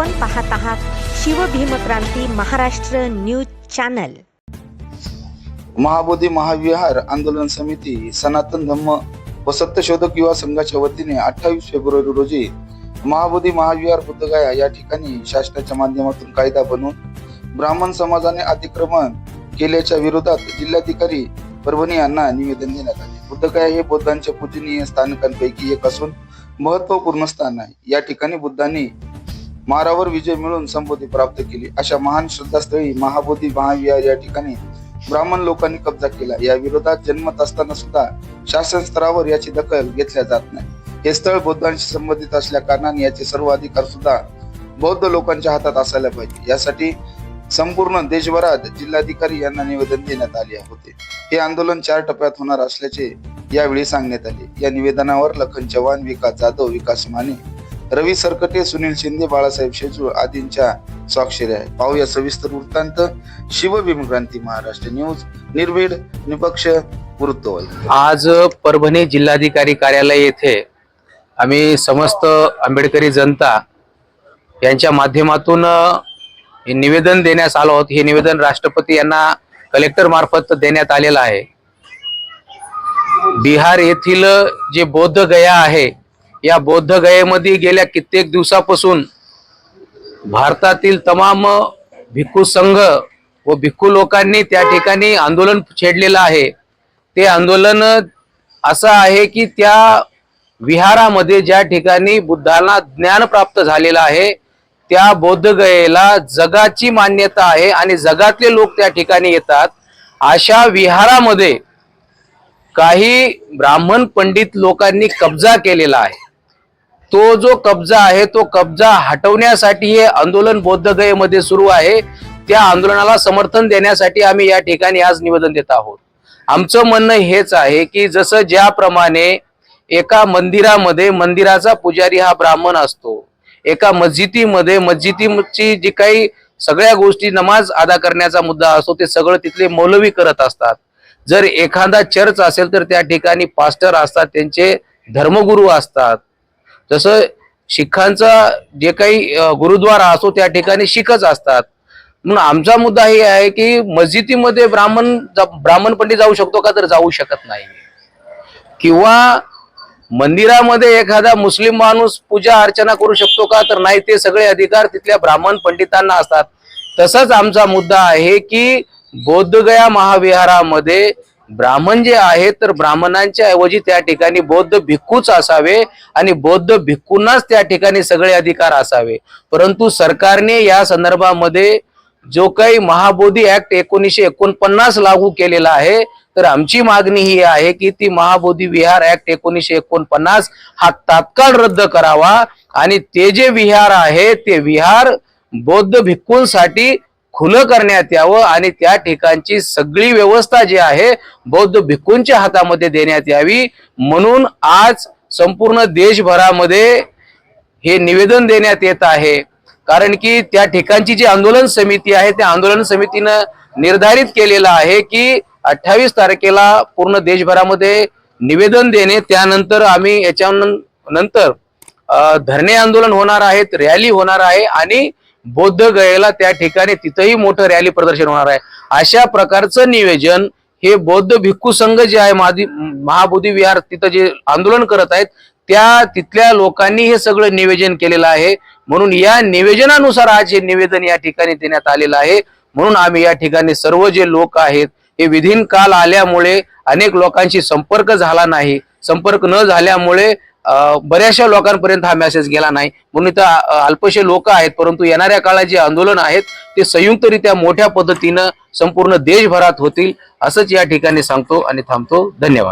आपण पाहत आहात शिवभीमक्रांती महाराष्ट्र न्यूज चॅनल. महाबोधी महाविहार आंदोलन समिती सनातन धम्म व सत्यशोधक युवा संघाच्या वतीने अठ्ठावीस फेब्रुवारी रोजी महाबोधी महाविहार बुद्धगया या ठिकाणी शासनाच्या माध्यमातून कायदा बनवून ब्राह्मण समाजाने अतिक्रमण केल्याच्या विरोधात जिल्हाधिकारी परभणी यांना निवेदन देण्यात आले. बुद्धगया हे बुद्धांच्या पूजनीय स्थानकांपैकी एक असून महत्त्वपूर्ण स्थान आहे. या ठिकाणी बुद्धांनी मारावर विजय मिळवून संबोधी प्राप्त केली. अशा महान श्रद्धास्थळी महाबोधी महाविहार या ठिकाणी ब्राह्मण लोकांनी कब्जा केला. या विरोधात जन्मत असताना सुद्धा शासन स्तरावर याची दखल घेतल्या जात नाही. हे स्थळ बौद्धांशी संबंधित असल्या कारणाने याचे सर्व अधिकार सुद्धा बौद्ध लोकांच्या हातात असायला पाहिजे. यासाठी संपूर्ण देशभरात जिल्हाधिकारी यांना निवेदन देण्यात आले होते. हे आंदोलन चार टप्प्यात होणार असल्याचे यावेळी सांगण्यात आले. या निवेदनावर लखन चव्हाण विकास जाधव विकास माने रवी सरकटे सुनील शिंदे बाळासाहेब शेजूळ आदींच्या स्वाक्षरी आहे पाहूया सविस्तर वृत्तांत. शिवभीमक्रांती महाराष्ट्र न्यूज निर्भीड निपक्ष वृत्तवल आज परभणी जिल्हाधिकारी कार्यालय येथे आम्ही समस्त आंबेडकरी जनता यांच्या माध्यमातून हे निवेदन देण्यास आलो आहोत. हे निवेदन राष्ट्रपती यांना कलेक्टर मार्फत देण्यात आलेलं आहे. बिहार येथील जे बौद्ध गया आहे या बौद्ध गयेमध्ये गेल्या कित्येक दिवसापासून भारतातील तमाम भिक्खू संघ व भिक्खू लोकांनी त्या ठिकाणी आंदोलन छेडलेलं आहे. ते आंदोलन असं आहे की त्या विहारामध्ये ज्या ठिकाणी बुद्धांना ज्ञान प्राप्त झालेलं आहे त्या बौद्धगयेला जगाची मान्यता आहे आणि जगातले लोक त्या ठिकाणी येतात. अशा विहारामध्ये काही ब्राह्मण पंडित लोकांनी कब्जा केलेला आहे. तो जो कब्जा आहे तो कब्जा हटवण्यासाठी हे आंदोलन बौद्धगयेमध्ये सुरू आहे. त्या आंदोलनाला समर्थन देण्यासाठी आम्ही या ठिकाणी आज निवेदन देत आहोत. आमचं म्हणणं हेच आहे की जसं ज्याप्रमाणे एका मंदिरामध्ये मंदिराचा पुजारी हा ब्राह्मण असतो एका मस्जिदीमध्ये मस्जिदीची जी काही सगळ्या गोष्टी नमाज अदा करण्याचा मुद्दा असतो ते सगळं तिथले मौलवी करत असतात. जर एखादा चर्च असेल तर त्या ठिकाणी पास्टर असतात त्यांचे धर्मगुरू असतात. जसं शिखांचा जे काही गुरुद्वारा असो त्या ठिकाणी शिखच असतात. म्हणून आमचा मुद्दा हे आहे की मस्जिदीमध्ये ब्राह्मण ब्राह्मण पंडित जाऊ शकतो का तर जाऊ शकत नाही. किंवा मंदिरामध्ये एखादा मुस्लिम माणूस पूजा अर्चना करू शकतो का तर नाही ते सगळे अधिकार तिथल्या ब्राह्मण पंडितांना असतात. तसंच आमचा मुद्दा आहे की बौद्धगया महाविहारामध्ये ब्राह्मण जे आहेत तर ब्राह्मणांच्या ऐवजी त्या ठिकाणी बौद्ध भिक्खूच असावे आणि बौद्ध भिक्खूंनाच त्या ठिकाणी सगळे अधिकार असावे. परंतु सरकारने या संदर्भामध्ये जो काही महाबोधी ऍक्ट एकोणीसशे एकोणपन्नास लागू केलेला आहे तर आमची मागणी ही आहे की ती महाबोधी विहार ऍक्ट एकोणीसशे एकोणपन्नास हा तात्काळ रद्द करावा आणि ते जे विहार आहे ते विहार बौद्ध भिक्खूंसाठी खुलं करण्यात यावं आणि त्या ठिकाणची सगळी व्यवस्था जी आहे बौद्ध भिक्खूंच्या हातामध्ये देण्यात यावी. म्हणून आज संपूर्ण देशभरामध्ये हे निवेदन देण्यात येत आहे. कारण की त्या ठिकाणची जी आंदोलन समिती आहे त्या आंदोलन समितीनं निर्धारित केलेलं आहे की अठ्ठावीस तारखेला पूर्ण देशभरामध्ये निवेदन देणे त्यानंतर आम्ही याच्या नंतर धरणे आंदोलन होणार आहेत रॅली होणार आहे आणि बौद्ध गयेला त्या ठिकाणी तिथंही मोठं रॅली प्रदर्शन होणार आहे. अशा प्रकारचं नियोजन हे बौद्ध भिक्खू संघ जे आहे महादी महाबोधी विहार तिथं जे आंदोलन करत आहेत त्या तिथल्या लोकांनी हे सगळं निवेदन केलेलं आहे. म्हणून या निवेदनानुसार आज हे निवेदन या ठिकाणी देण्यात आलेलं आहे. म्हणून आम्ही या ठिकाणी सर्व जे लोक आहेत हे विधीन काल आल्यामुळे अनेक लोकांशी संपर्क झाला नाही. संपर्क न झाल्यामुळे बऱ्याचशा लोकांपर्यंत हा मेसेज गेला नाही. म्हणून इथं अल्पशे लोक आहेत परंतु येणाऱ्या काळात जे आंदोलन आहेत ते संयुक्तरित्या मोठ्या पद्धतीनं संपूर्ण देशभरात होतील असंच या ठिकाणी सांगतो आणि थांबतो. धन्यवाद.